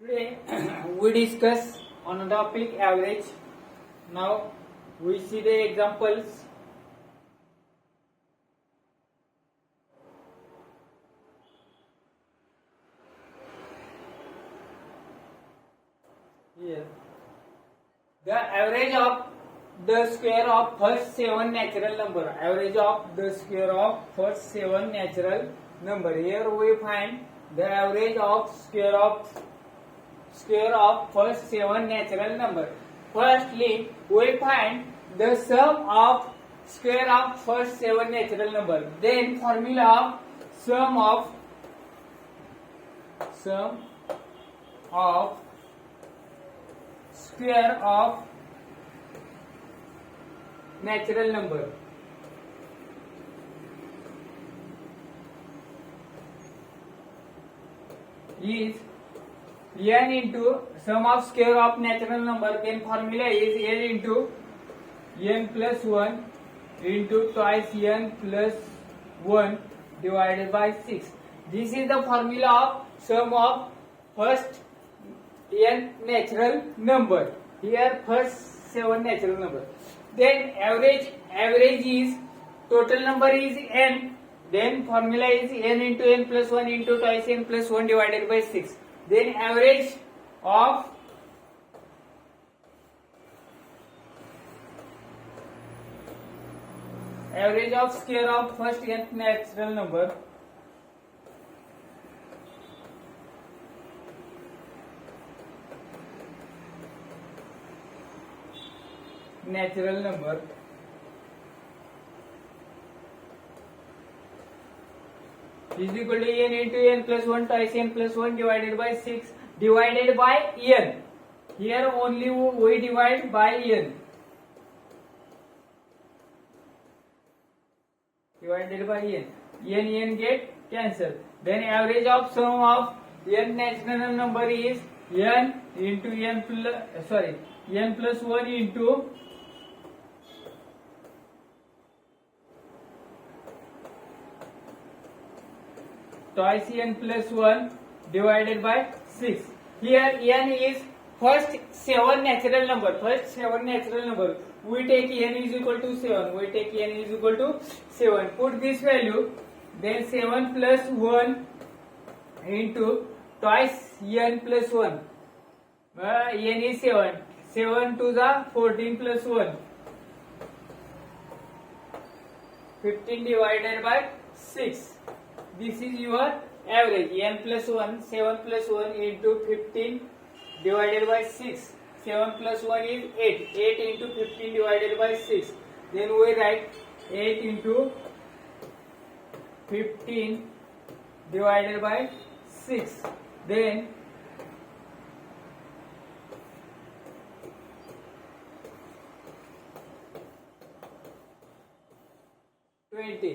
Today we discuss on a topic average. Now we see the examples. Here. The average of the square of first seven natural number. Average of the square of first seven natural number. Here we find the average of square of square of first seven natural number. Firstly, we find the sum of square of first seven natural number. Then formula of sum of sum of square of natural number. is n into sum of square of natural number then formula is n into n plus 1 into twice n plus 1 divided by 6 this is the formula of sum of first n natural number here first 7 natural number then average average is total number is n then formula is n into n plus 1 into twice n plus 1 divided by 6 then average of average of square of first nth natural number natural number is equal to n into n plus 1 twice n plus 1 divided by 6 divided by n, here only we divide by n, divided by n, n n get cancelled, then average of sum of n national number is n into n plus, sorry, n plus 1 into, twice n plus 1 divided by 6. Here n is first 7 natural number. First 7 natural number. We take n is equal to 7. We take n is equal to 7. Put this value. Then 7 plus 1 into twice n plus 1. Uh, n is 7. 7 to the 14 plus 1. 15 divided by 6. This is your average. n plus 1, 7 plus 1 into 15 divided by 6. 7 plus 1 is 8. 8 into 15 divided by 6. Then we write 8 into 15 divided by 6. Then twenty.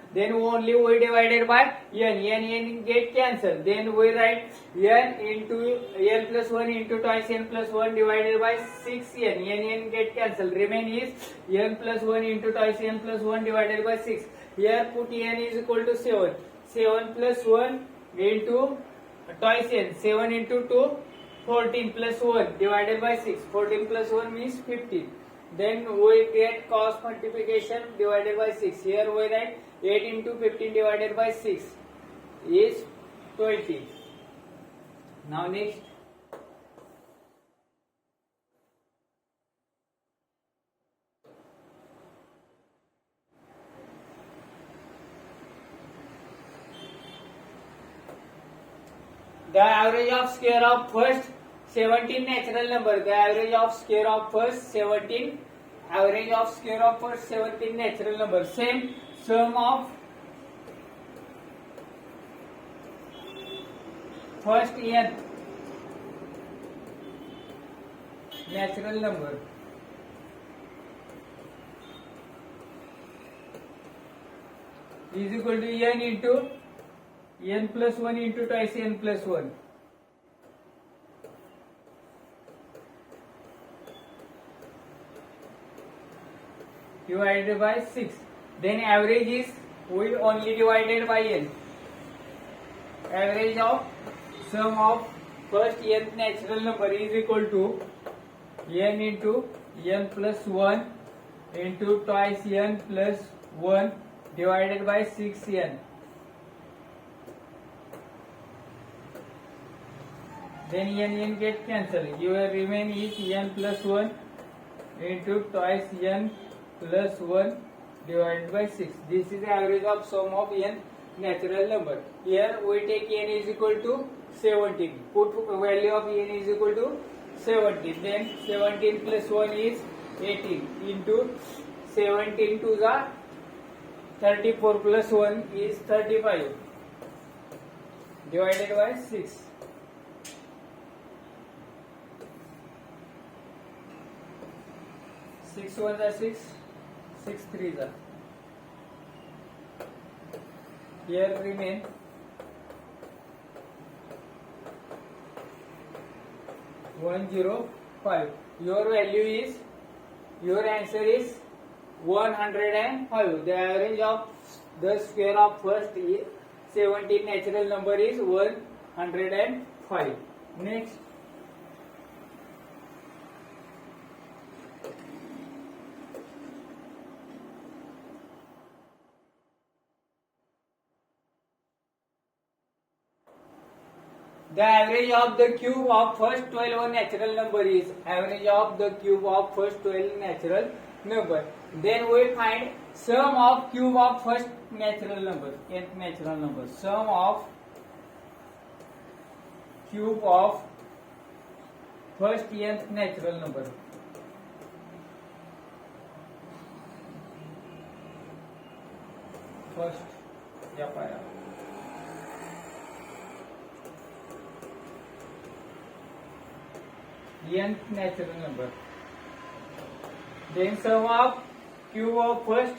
then only we divided by n n n get cancelled then we write n into n plus 1 into twice n plus 1 divided by 6n n n get cancelled remain is n plus 1 into twice n plus 1 divided by 6 here put n is equal to 7 7 plus 1 into twice n 7 into 2 14 plus 1 divided by 6 14 plus 1 means 15 then we get cos multiplication divided by 6 here we write 8 into 15 divided by 6 is 20. Now next. The average of square of first 17 natural number. The average of square of first 17. Average of square of first 17 natural number. Same sum of first n natural number is equal to n into n plus 1 into twice n plus 1 divided by 6 then average is will only divided by n average of sum of first n natural number is equal to n into n plus 1 into twice n plus 1 divided by 6n then n n get cancel you will remain is n plus 1 into twice n plus 1 divided by 6. This is average of sum of n natural number. Here we take n is equal to 17. Put value of n is equal to 17. Then 17 plus 1 is 18 into 17 to the 34 plus 1 is 35 divided by 6. Six was a six. six three here remain one zero five your value is your answer is 105 the average of the square of first 17 natural number is 105 next The average of the cube of first 12 natural number is average of the cube of first 12 natural number. Then we find sum of cube of first natural number, nth natural number. Sum of cube of first nth natural number. First, yeah, nth natural number. Then sum of q of first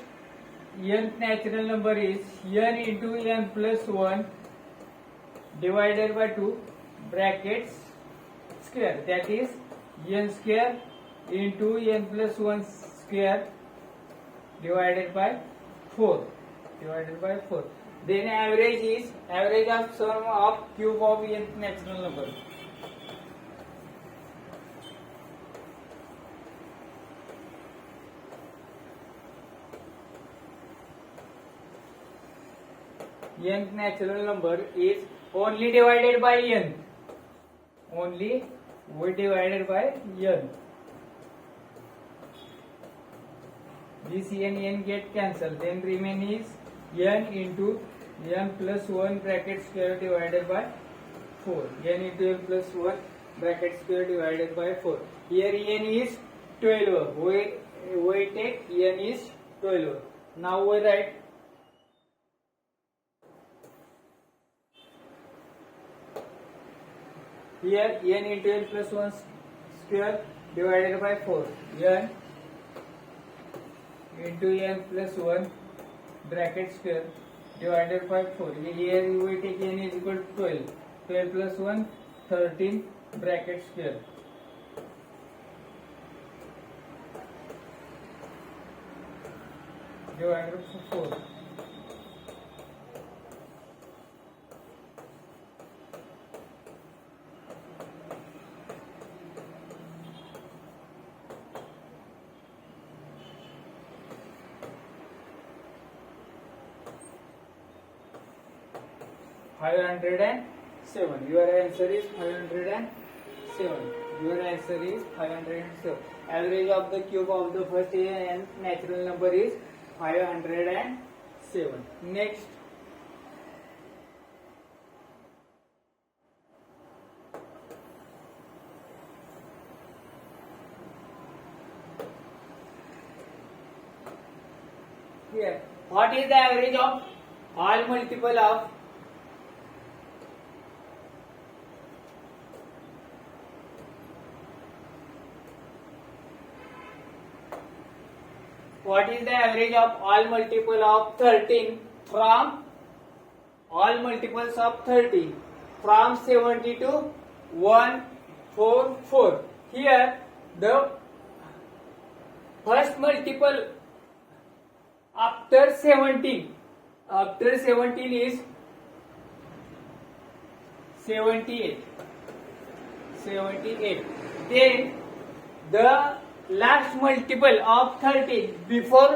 nth natural number is n into n plus 1 divided by 2 brackets square that is n square into n plus 1 square divided by 4 divided by 4 then average is average of sum of cube of nth natural number nth natural number is only divided by n. Only we divided by n. This n n get cancelled. Then remain is n into n plus 1 bracket square divided by 4. n into n plus 1 bracket square divided by 4. Here n is 12. We, we take n is 12. Now we write here n into n plus 1 square divided by 4 n into n plus 1 bracket square divided by 4 here we take n is equal to 12 12 plus 1 13 bracket square divided by 4 507 your answer is 507 your answer is 507 average of the cube of the first and natural number is 507 next here what is the average of all multiple of what is the average of all multiple of 13 from all multiples of 13 from 70 to 144 here the first multiple after 17 after 17 is 78 78 then the last multiple of thirty before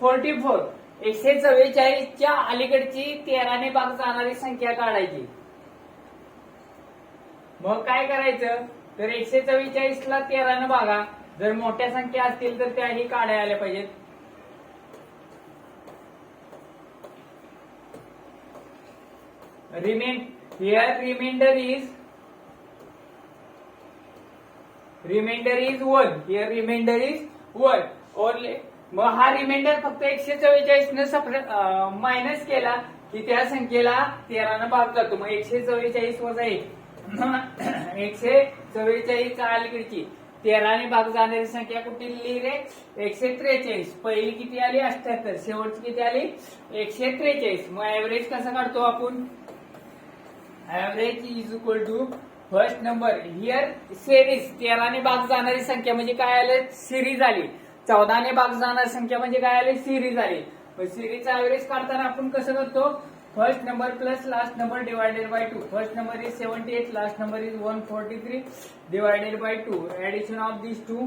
forty four एकशे चव्वेचाळीसच्या अलीकडची तेराने भाग जाणारी संख्या काढायची मग काय करायचं तर एकशे चव्वेचाळीस ला तेराने भागा जर मोठ्या संख्या असतील तर त्याही काढायला आल्या पाहिजेत remain here remainder is reminder is one here reminder is one ले मग हा रिमाइंडर फक्त एकशे चव्वेचाळीस न सफर मायनस केला की त्या संख्येला तेरानं भाग जातो मग एकशे चव्वेचाळीस वजा एक एकशे चव्वेचाळीस अलीकडची तेराने भाग जाणारी संख्या कुठली रे एकशे त्रेचाळीस पहिली किती आली अठ्याहत्तर शेवटची किती आली एकशे त्रेचाळीस मग ऍव्हरेज कसा काढतो आपण average is equal to first number here series तेराने भाग जाणारी संख्या म्हणजे काय आले सिरीज आली चौदाने भाग जाणारी संख्या म्हणजे काय आली सिरीज आली सिरीज ऍव्हरेज म्हणजे काढताना आपण कसं करतो first number plus last number divided by two first number is seventy eight last number is one forty three divided by two addition of this two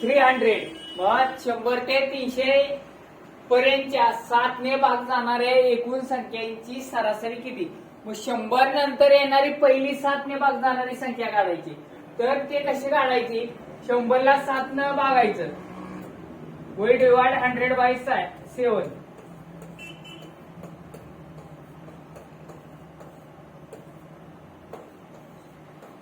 three hundred मग शंभर ते तीनशे पर्यंतच्या सातने भाग जाणारे एकूण संख्यांची सरासरी किती मग शंभर नंतर येणारी पहिली सातने भाग जाणारी संख्या काढायची तर ते कशी काढायची शंभरला सात न भागायचं we divide hundred by seven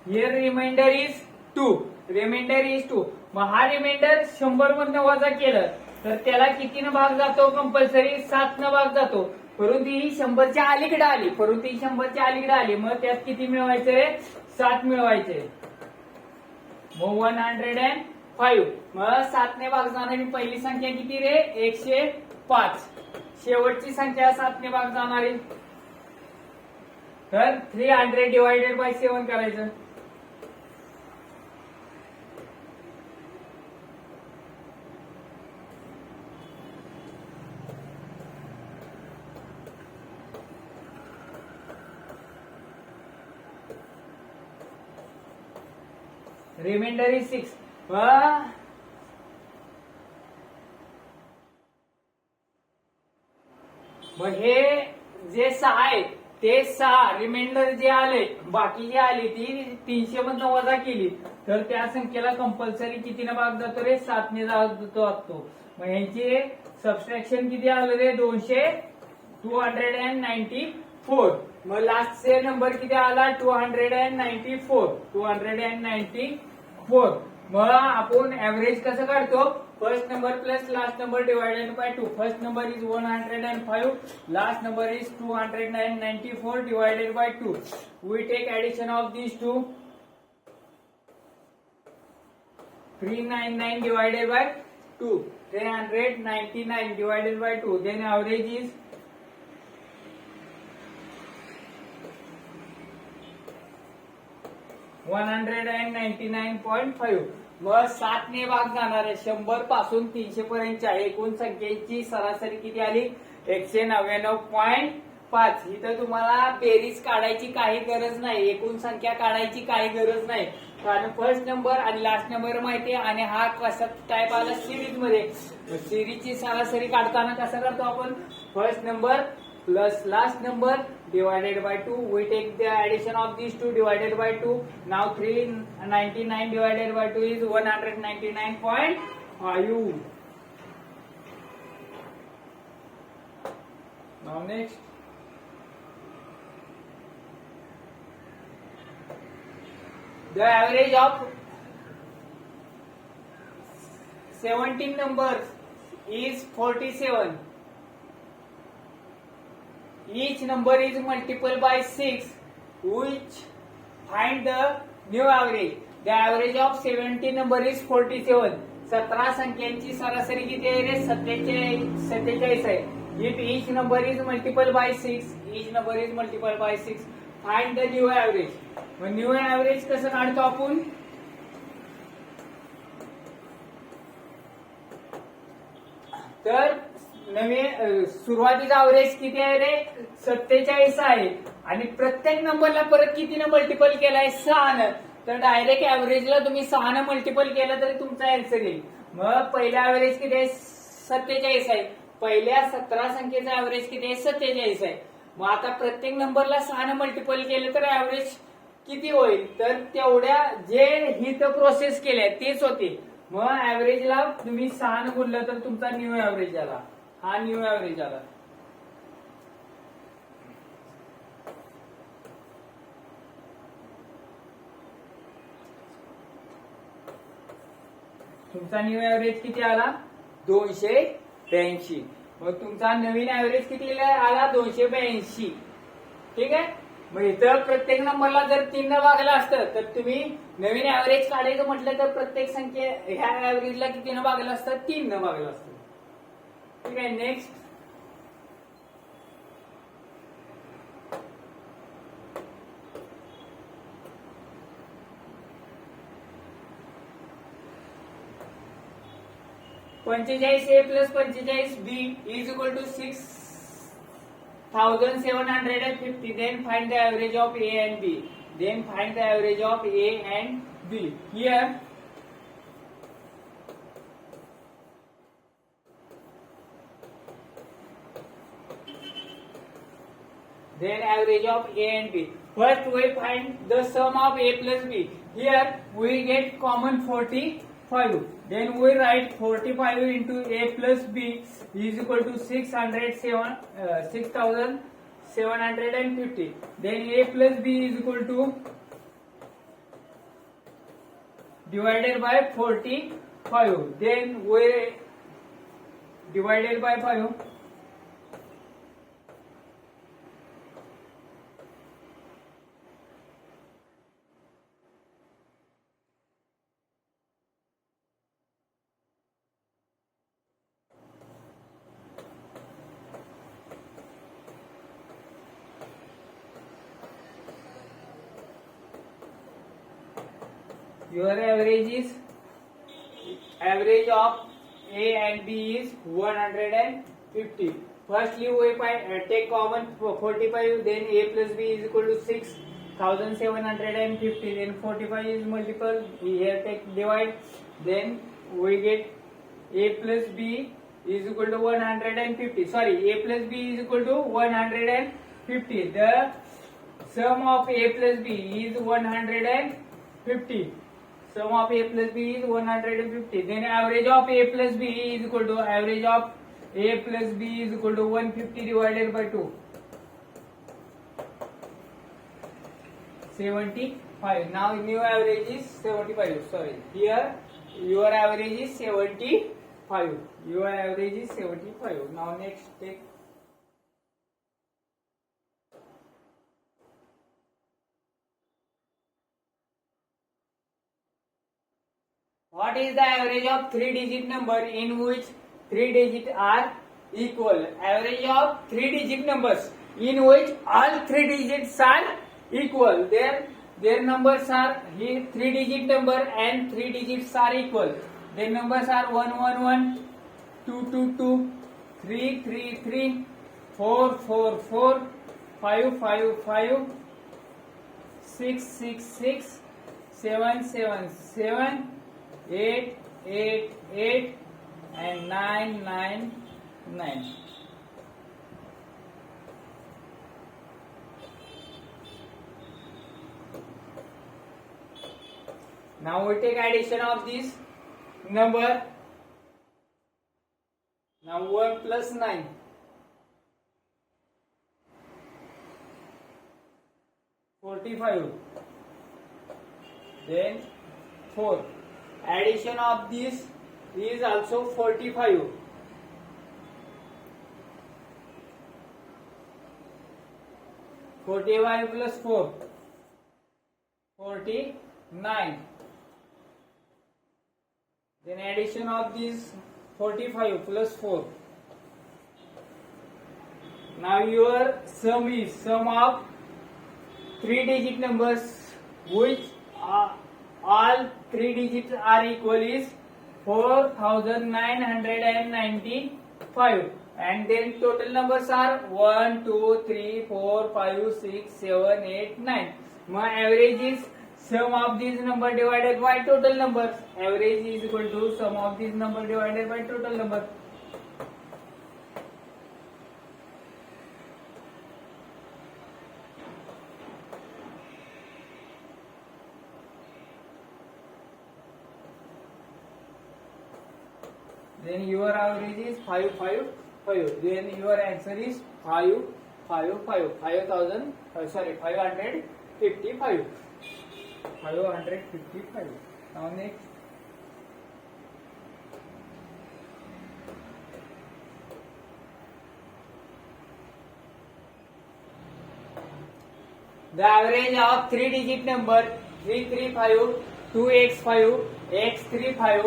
here reminder is two reminder is two मग हा रिमाइंडर शंभर मधनं वजा केलं तर त्याला कितीनं भाग जातो कंपल्सरी सात न भाग जातो परंतु ही शंभरच्या अलीकडे आली परंतु ही शंभरच्या अलीकडे आली मग त्यात किती मिळवायचे रे सात मिळवायचे मग वन हंड्रेड अँड फाईव्ह मग सातने भाग जाणारी पहिली संख्या किती रे एकशे पाच शेवटची संख्या सातने भाग जाणारी तर three hundred divided by seven करायचं रिमाइंडर इज सिक्स मग हे जे सहा आहे ते सहा रिमाइंडर जे आले बाकी जे आली ती तीनशे मधन वजा केली तर त्या संख्येला कंपल्सरी कितीने भाग जातो रे सातने जातो मग यांचे सबस्ट्रॅक्शन किती आलं रे दोनशे two hundred and ninety four मग लास्टचे नंबर किती आला two hundred and ninety four two hundred and ninety four मग आपण ऍव्हरेज कसं काढतो first number plus last number divided by two first number is one hundred and five last number is two hundred and ninety four divided by two we take addition of this two three nine nine divided by two three hundred ninety nine divided by two then average is one hundred and ninety nine point five व सात ने भाग जाणार आहे शंभर पासून तीनशे पर्यंतच्या एकूण संख्येची सरासरी किती आली एकशे नव्याण्णव पॉईंट पाच इथं तुम्हाला बेरीज काढायची काही गरज नाही एकूण संख्या काढायची काही गरज नाही कारण फर्स्ट नंबर आणि लास्ट नंबर माहिती आहे आणि हा कसा टाईप आला सिरीज मध्ये सिरीजची सरासरी काढताना कसं करतो आपण first number plus last number divided by 2 we take the addition of these two divided by 2 now 399 divided by 2 is 199.5 now next the average of 17 numbers is 47 multiple by six which find the new average the average of seventy number is forty seven सतरा संख्यांची सरासरी किती आहे रे सत्तेचाळीस सत्तेचाळीस आहे इथ each number is multiple by six each number is multiple by six find the new average new average कसं काढतो आपण तर नवी सुरुवातीचा अवरेज किती आहे रे सत्तेचाळीस आहे आणि प्रत्येक नंबरला परत कितीनं मल्टिपल केलाय सहानं तर डायरेक्ट ऍव्हरेजला तुम्ही सहानं मल्टिपल केलं तरी तुमचा अँसर येईल मग पहिला ऍव्हरेज किती आहे सत्तेचाळीस आहे पहिल्या सतरा संख्येचा ऍव्हरेज किती आहे सत्तेचाळीस आहे मग आता प्रत्येक नंबरला सहानं मल्टिपल केलं तर ऍव्हरेज किती होईल तर तेवढ्या जे हित प्रोसेस केल्या तेच होते मग ऍव्हरेजला तुम्ही सहानं बोललं तर तुमचा न्यू ऍव्हरेज आला हा न्यू ॲव्हरेज आला तुमचा न्यू ॲव्हरेज किती आला दोनशे ब्याऐंशी मग तुमचा नवीन ॲव्हरेज किती आला दोनशे ब्याऐंशी ठीक आहे मग इथं प्रत्येक नंबरला जर तीन न भागला असतं तर तुम्ही नवीन एव्हरेज काढायचं म्हटलं तर प्रत्येक संख्ये ह्या एव्हरेजला किती न भागलं असतं तीन न भागलं असतं ठीक आहे नेक्स्ट पंचेचाळीस ए प्लस पंचेचाळीस B is equal to six thousand seven hundred and fifty then find the average of A and B then find the average of A and B here Then average of A and B. First we find the sum of A plus B. Here we get common 45. Then we write 45 into A plus B is equal to 607, uh, 6750. Then A plus B is equal to divided by 45. Then we divided by 5. your average is average of A and B is 150. Firstly, we find uh, take common 45, then A plus B is equal to 6750. then 45 is multiple We here take divide then we get a plus b is equal to 150 sorry a plus b is equal to 150 the sum of a plus b is 150 sum of a plus b is 150 then average of a plus b is equal to average of a plus b is equal to 150 divided by 2 75 now new average is 75 sorry here your average is 75 your average is 75 now next take What is the average of three digit number in which three digit are equal? Average of three digit numbers in which all three digits are equal. Their their numbers are here three digit number and three digits are equal. Their numbers are 111, 222, 333, 444, 555, 666, 777. Eight eight eight nine nine nine of this number now one plus nine forty then four addition of this is also 45 45 plus 4 49 then addition of this 45 plus 4 now your sum is sum of three digit numbers which are All three digits are equal is 4995, and then total numbers are 1, 2, 3, 4, 5, 6, 7, 8, 9. My average is sum of these number divided by total numbers. Average is equal to sum of these number divided by total number. then your average is 555 then your answer is 555 5 sorry 555 555 now next The average of three digit number 335, 2x5, x35,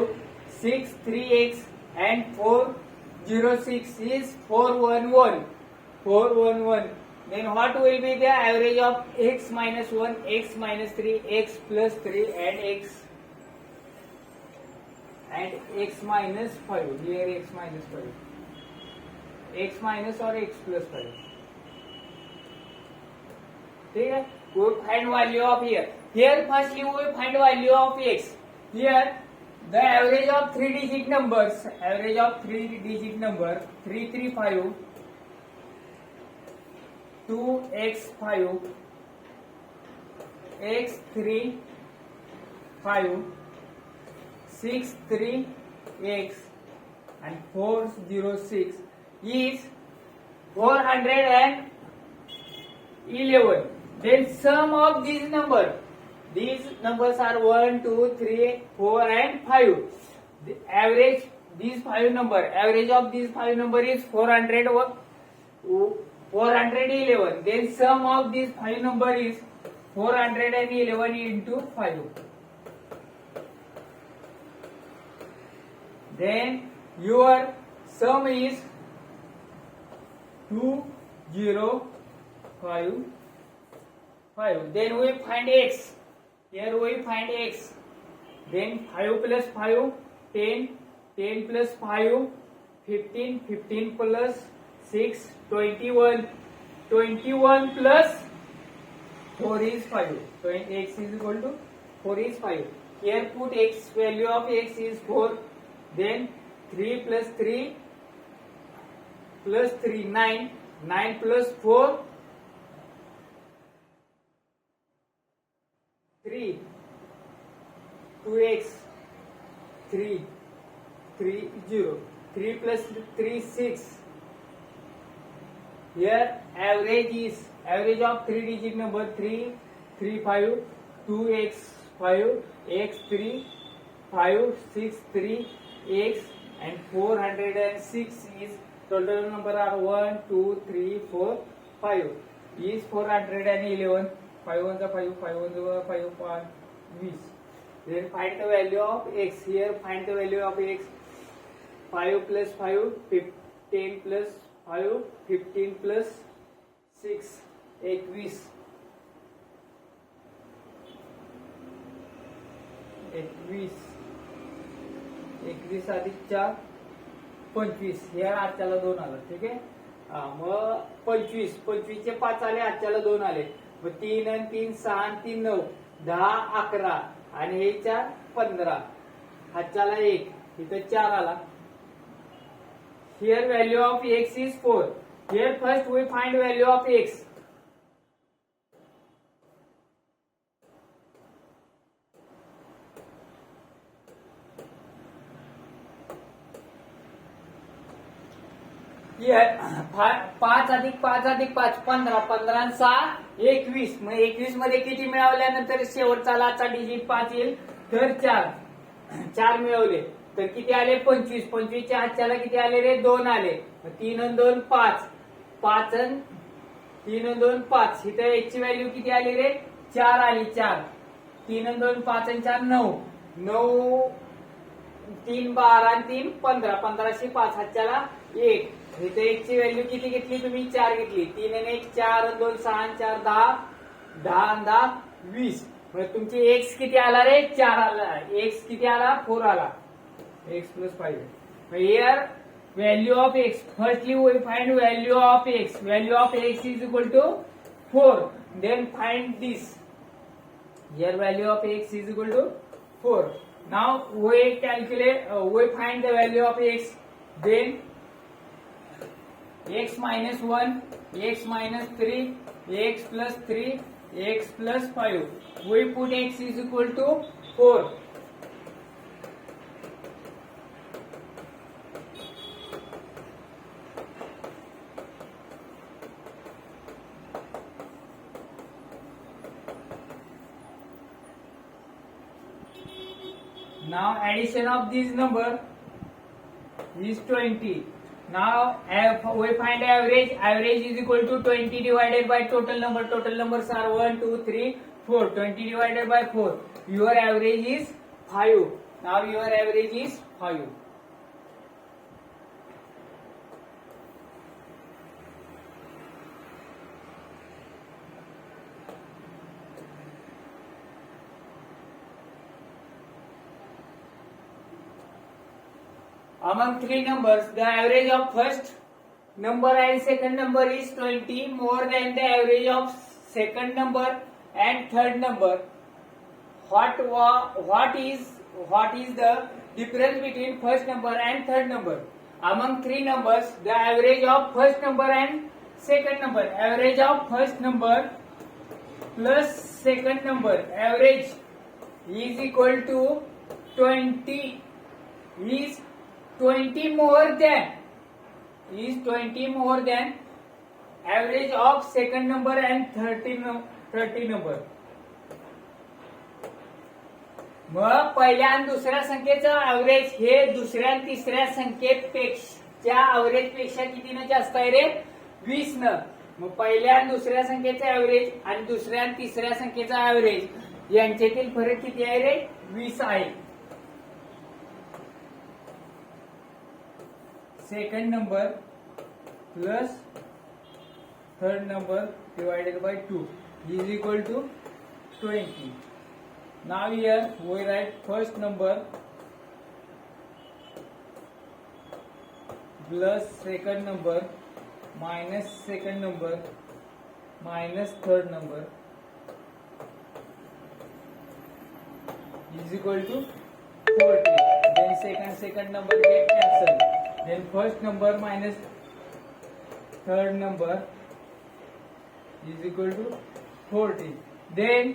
6 3x and 406 is 411. 411. Then what will be the average of x minus 1, x minus 3, x plus 3 and x and x minus 5. Here x minus 5. x minus or x plus 5. ठीक है we find value of here here firstly we find value of x here the average of three digit numbers, average of three digit number 335, 2x5, x35, 63x and 406 is 411. Then sum of these numbers these numbers are 1, 2, 3, 4 and 5. The average, these five number, average of these five number is 400 411. Then sum of these five number is 411 into 5. Then your sum is two zero five five. 5. Then we find x. Here we find x. Then 5 plus 5, 10, 10 plus 5, 15, 15 plus 6, 21. 21 plus 4 is 5. So x is equal to 4 is 5. Here put x value of x is 4. Then 3 plus 3 plus 3, 9. 9 plus 4, 3, 2x, 3, 3, 0, 3 plus 3, 6. Here average is, average of 3 digit number 3, 3, 5, 2x, 5, x, 3, 5, 6, 3, x, and 406 is total number are 1, 2, 3, 4, 5 is 411. Five one चा five five one चा five point वीस then find the value of X here find the value of X five plus five fifteen plus five fifteen plus six एकवीस एकवीस एकवीस अधिक चार पंचवीस हे आजच्याला दोन आलं ठीक आहे मग पंचवीस पंचवीसचे पाच आले आजच्याला दोन आले तीन आणि तीन सहा आणि तीन नऊ दहा अकरा आणि हे चार पंधरा हाच्याला एक इथं चार आला here value of X is four here first we find value of X पाच अधिक पाच अधिक पाच पंधरा पंधरा सहा एकवीस मग एकवीस मध्ये किती मिळवल्यानंतर शेवटचा लाचा डिजिट पाच येईल तर चार चार मिळवले तर किती आले पंचवीस पंचवीसच्या हातच्याला किती आले रे दोन आले तीन दोन पाच पाच तीन दोन पाच इथं एकची व्हॅल्यू किती आली रे चार आली चार तीन दोन पाच आणि चार नऊ नऊ तीन बारा तीन पंधरा पंधराशे पाच हातच्याला एक इथे एक ची व्हॅल्यू किती घेतली तुम्ही चार घेतली तीन आणि एक चार दोन सहा चार दहा दहा दहा वीस म्हणजे तुमची एक्स किती आला रे चार आला एक्स किती आला फोर आला X plus five here value of X firstly we find value of X value of X is equal to four then find this here value of X is equal to four now we calculate we find the value of X then x minus 1, x minus 3, x plus 3, x plus 5. We put x is equal to 4. Now addition of this number is 20. Now we find average. Average is equal to 20 divided by total number. Total numbers are 1, 2, 3, 4. 20 divided by 4. Your average is 5. Now your average is 5. Among three numbers, the average of first number and second number is 20 more than the average of second number and third number. What, what, is, what is the difference between first number and third number? Among three numbers, the average of first number and second number. Average of first number plus second number average is equal to 20 is twenty more than is twenty more than average of second number and thirty thirty number मग पहिल्या आणि दुसऱ्या संख्येचं average हे दुसऱ्या आणि तिसऱ्या संख्येपेक्षा average पेक्षा किती ना जास्त आहे रे वीस न मग पहिल्या आणि दुसऱ्या संख्येचं ऍव्हरेज आणि दुसऱ्या आणि तिसऱ्या संख्येचा ऍव्हरेज यांच्यातील फरक किती आहे रे वीस आहे second number plus third number divided by 2 is equal to 20. Now here we write first number plus second number minus second number minus third number is equal to 40. Then second number get cancelled. then first number minus third number is equal to 40 then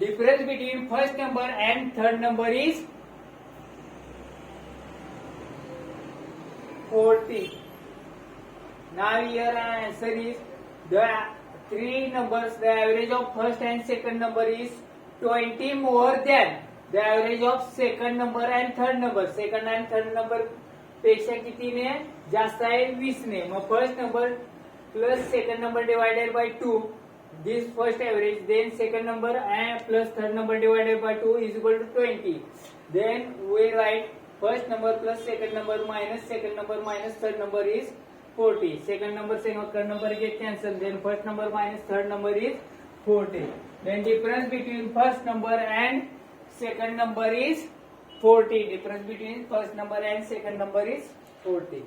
difference between first number and third number is 40 now here our answer is the three numbers the average of first and second number is 20 more than the average of second number and third number second and third number पेक्षा कितीने जास्त आहे वीस ने मग first number plus second number divided by two this first average then second number and plus third number divided by two is equal to twenty then we write first number plus second number minus second number minus third number is forty second number second number get cancel then first number minus third number is forty then difference between first number and second number is 40. Difference between first number and second number is 40.